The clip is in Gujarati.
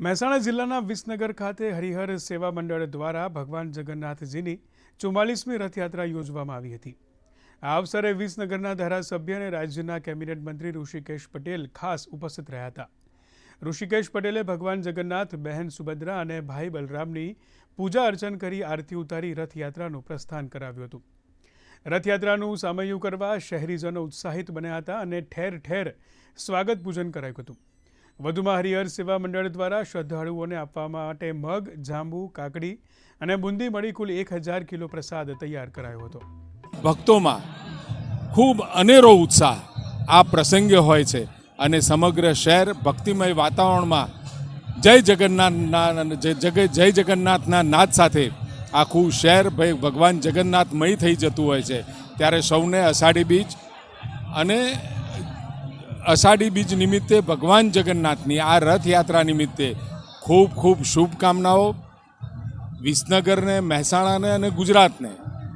મહેસાણા જિલ્લાના વિસનગર ખાતે હરિહર સેવા મંડળ દ્વારા ભગવાન જગન્નાથજીની ચુમ્માલીસમી રથયાત્રા યોજવામાં આવી હતી. આ અવસરે વિસનગરના ધારાસભ્ય અને રાજ્યના કેબિનેટ મંત્રી ઋષિકેશ પટેલ ખાસ ઉપસ્થિત રહ્યા હતા. ઋષિકેશ પટેલે ભગવાન જગન્નાથ, બહેન સુભદ્રા અને ભાઈ બલરામની પૂજા અર્ચન કરી આરતી ઉતારી રથયાત્રાનું પ્રસ્થાન કરાવ્યું હતું. રથયાત્રાનું સામયું કરવા શહેરીજનો ઉત્સાહિત બન્યા હતા અને ઠેર ઠેર સ્વાગત પૂજન કરાયું હતું. વધુમાં હરિહર સેવા મંડળ દ્વારા શ્રદ્ધાળુઓને આપવા માટે મગ, જાંબુ, કાકડી અને બુંદી મળી કુલ એક હજાર કિલો પ્રસાદ તૈયાર કરાયો હતો. ભક્તોમાં ખૂબ અનેરો ઉત્સાહ આ પ્રસંગે હોય છે અને સમગ્ર શહેર ભક્તિમય વાતાવરણમાં જય જગન્નાથના જય જગન્નાથના નાદ સાથે આખું શહેર ભાઈ ભગવાન જગન્નાથમય થઈ જતું હોય છે. ત્યારે સૌને અષાઢી બીજ અને અષાઢી બીજ નિમિત્તે ભગવાન જગન્નાથની આ રથયાત્રા નિમિત્તે ખૂબ ખૂબ શુભકામનાઓ વિસનગરને, મહેસાણાને અને ગુજરાતને.